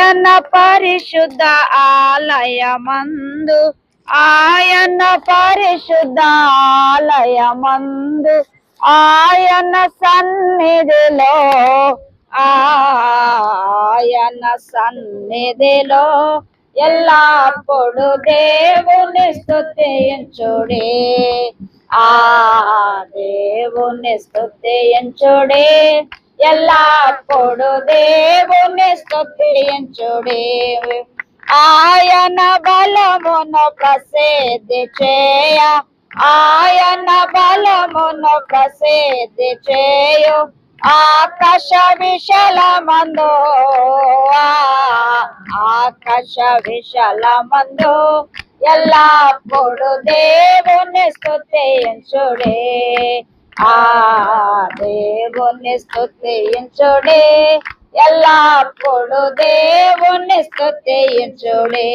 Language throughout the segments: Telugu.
ఆయన పరిశుద్ధ ఆలయమందు ఆయన పరిశుద్ధ ఆలయమందు ఆయన సన్నిధిలో ఆయన సన్నిధిలో ఎల్లప్పుడు దేవుని స్థుతించుడే ఆ దేవుని స్థుతించుడే ఎల్లప్పుడు దేవుని స్థుతించుడేవి ఆయన బలమును ప్రసిద్ధి చేయ. ఆయన బలమును ప్రసిద్ధి చేయు. ఆకాశ విశలమందు ఆకాశ విశలమందు ఎల్లప్పుడు దేవుని స్థుతించుడే ఆ దేవుని స్తుతించుడే. ఎల్లప్పుడు దేవుని స్థుతించుడే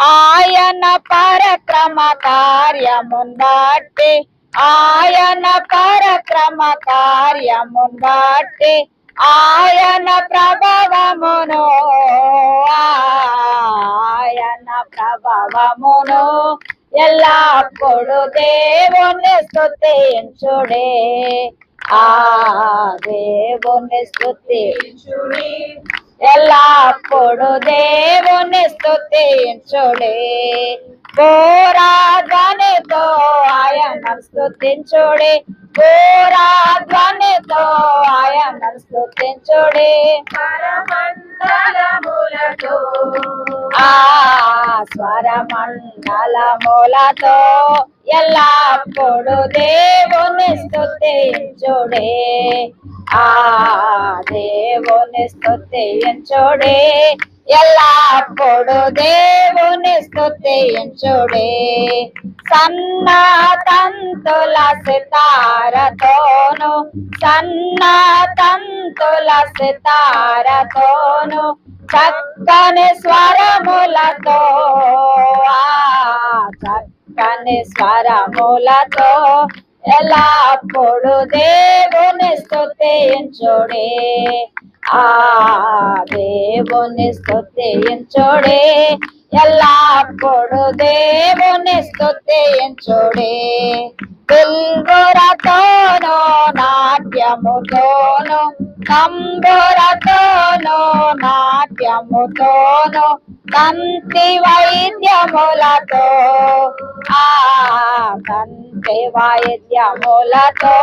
ఆయన పరక్రమ కార్యమున్ ఆయన పరక్రమ కార్యమున్ ఆయన ప్రభావమును ఆయన ప్రభావమును ఎల్లప్పుడు దేవుని స్తుతించుడే? ఆ దేవుని స్తుతించుడే. ఎల్లప్పుడు దేవుని స్తుతించుడే? ఘోరాధ్వనితో ఆయన స్తుతించుడే. ఘోరాధ్వనితో ఆయన స్తుతించుడే. పరమండలములతో ఆ స్వరమండలములతో ఎల్లప్పుడు దేవుని స్థుతించుడే ఆ దేవుని స్థుతించుడే ఎల్లప్పుడు దేవుని స్థుతించుడే సన్న తంతుల సితారతోను సన్న తంతుల సితారతోను చక్కని స్వరములతో ఆ చక్కని స్వరములతో ఎల్లప్పుడు దేవుని స్తుతించుడే? ఆ దేవుని స్తుతించుడే. ఎల్లప్పుడు దేవుని స్తుతించుడే? పిల్గురతోనో నాట్యముతోను తంబురతోనో నాట్యముతోను కంతి వైద్యములతో ఆ కంతి వైద్యములతో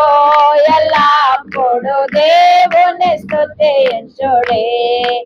ఎల్లప్పుడు దేవుని స్థుతించుడే.